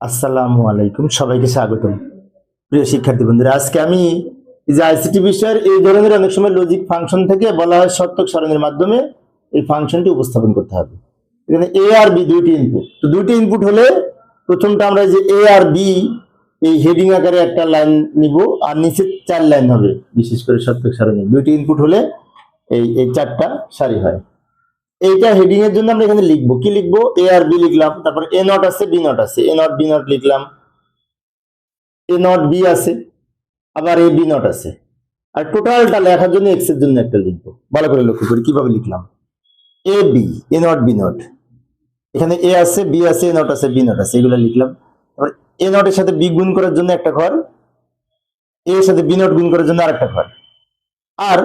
আসসালামু আলাইকুম, সবাইকে স্বাগতম। প্রিয় শিক্ষার্থী বন্ধুরা, আজকে আমি যে আইসিটি বিষয়ের এই ধরনের অনেক সময় লজিক ফাংশন থেকে বলা হয় সত্যক সরণের মাধ্যমে এই ফাংশনটি উপস্থাপন করতে হবে। এখানে এ আর বি দুইটি ইনপুট তো দুইটি ইনপুট হলে প্রথমটা আমরা যে এ আর বি এই হেডিং আকারে একটা লাইন নিব, আর নিচে চার লাইন হবে, বিশেষ করে সত্যক সারণী। দুইটি ইনপুট হলে এই এই চারটা সারি হয়। এইটা হেডিং এর জন্য আমরা এখানে লিখব। কি লিখব? এ আর বি লিখলাম, তারপর এ নট আছে বি নট আছে। এ নট বি নট লিখলাম। এ নট বি আছে, আবার এ বি নট আছে। আর টোটালটা লেখার জন্য এক্সের জন্য একটা লিখব। ভালো করে লক্ষ্য করি, কীভাবে লিখলাম? A B A not B not এখানে এ আছে বি আছে এ নট আছে বি নট আছে, এগুলো লিখলাম। তারপর এ নটের সাথে বি গুণ করার জন্য একটা ঘর এ এর সাথে বি নট গুণ করার জন্য আরেকটা ঘর। আর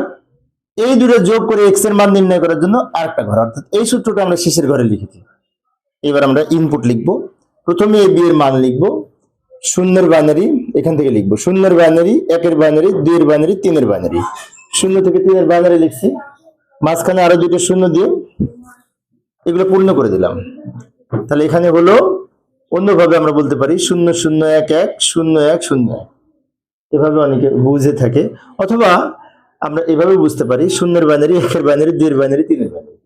এই দুটো যোগ করে এক্সের মান নির্ণয় করার জন্য আরেকটা ঘর। অর্থাৎ এই সূত্রটা আমরা শেষের ঘরে লিখেছি। এবার আমরা ইনপুট লিখব। প্রথমে এ বি এর মান লিখব। শূন্যের বাইনারি এখান থেকে লিখব। শূন্যের বাইনারি একের বাইনারি দুইয়ের বাইনারি তিনের বাইনারি শূন্য থেকে তিনের বাইনারি লিখছি। মাঝখানে আরও দুটো শূন্য দিয়ে এগুলো পূর্ণ করে দিলাম। তাহলে এখানে হলো, অন্যভাবে আমরা বলতে পারি শূন্য শূন্য, এক এক, শূন্য এক শূন্য, এক। এভাবে অনেকে বুঝে থাকে। অথবা আমরা এভাবে বুঝতে পারি, শূন্যের বাইনারি, একের বাইনারি, দুইয়ের বাইনারি, তিনের বাইনারি।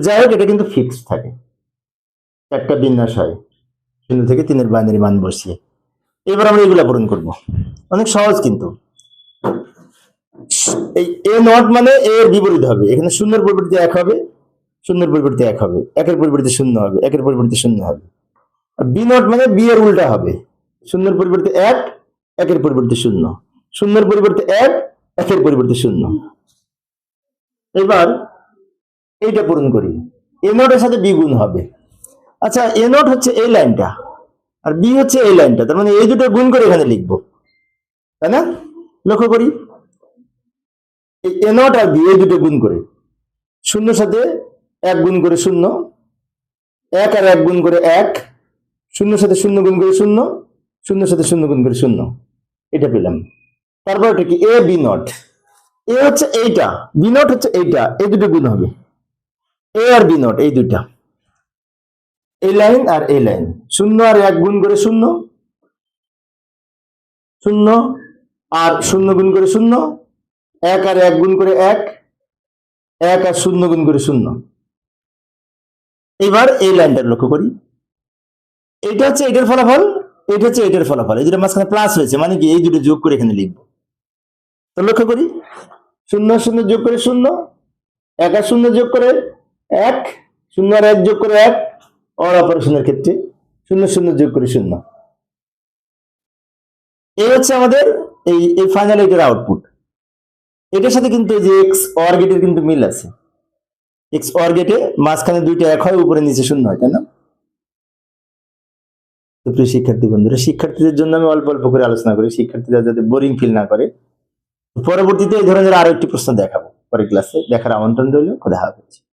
যাই হোক, এটা কিন্তু ফিক্সড থাকে। একটা বিন্যাস হয়। শূন্য থেকে তিনের বাইনারি মান বসিয়ে। এবার আমরা এগুলা পূরণ করব। অনেক সহজ কিন্তু। এই এ নট মানে এ এর বিপরীত হবে। এখানে শূন্যের পরিবর্তে এক হবে, শূন্যের পরিবর্তে এক হবে। একের পরিবর্তে শূন্য হবে, একের পরিবর্তে শূন্য হবে। বি নট মানে বি এর উল্টা হবে। শূন্যের পরিবর্তে এক, একের পরিবর্তে শূন্য। শূন্যের পরিবর্তে এক একের পরিবর্তে শূন্য। এবার এইটা পূরণ করি। এ নটের সাথে বি গুণ হবে। আচ্ছা এ নট হচ্ছে এই লাইনটা, আর বি হচ্ছে এই লাইনটা, তার মানে এই দুটো গুণ করে এখানে লিখব। তাই না? লক্ষ্য করি। এ নট আর বি, এই দুটো গুণ করে। শূন্যর সাথে এক গুণ করে শূন্য, এক আর এক গুণ করে এক, শূন্যর সাথে শূন্য গুণ করে শূন্য, শূন্যর সাথে শূন্য গুণ করে শূন্য। এটা পেলাম। তারপর এটা কি? এ বি নট এ হচ্ছে এইটা। বি নট হচ্ছে এইটা। এই দুটো গুণ হবে। এ আর বি নট এই দুইটা। এই লাইন আর এই লাইন। শূন্য আর এক গুণ করে শূন্য। শূন্য আর শূন্য গুণ করে শূন্য। এক আর এক গুণ করে এক। এক আর শূন্য গুণ করে শূন্য। এবার এই লাইনটা লক্ষ্য করি। এটা হচ্ছে এটার ফলাফল। এটা হচ্ছে এটার ফলাফল। এই দুটো মাঝখানে প্লাস হয়েছে মানে কি? এই দুটো যোগ করে এখানে লিখব। তো লক্ষ্য করি। শূন্য শূন্য যোগ করে শূন্য, এক আর শূন্য যোগ করে এক, শূন্য আর এক যোগ করে এক, অর অপারেশনের ক্ষেত্রে শূন্য শূন্য যোগ করে শূন্য। এই হচ্ছে আমাদের এই এই ফাইনাল এটার আউটপুট এটার সাথে কিন্তু যে এক্স অর গেটের কিন্তু মিল আছে। এক্স অর গেটে মাঝখানে দুইটা এক হয়, উপরে নিচে শূন্য হয়, তাই না? প্রিয় শিক্ষার্থী বন্ধুরা, শিক্ষার্থীদের জন্য আমি অল্প অল্প করে আলোচনা করি। শিক্ষার্থীরা যাতে বোরিং ফিল না করে। পরবর্তীতে এই ধরনের আরও একটি প্রশ্ন দেখাবো। পরের ক্লাসে দেখার আমন্ত্রণ রইল। খোদা হাফেজ।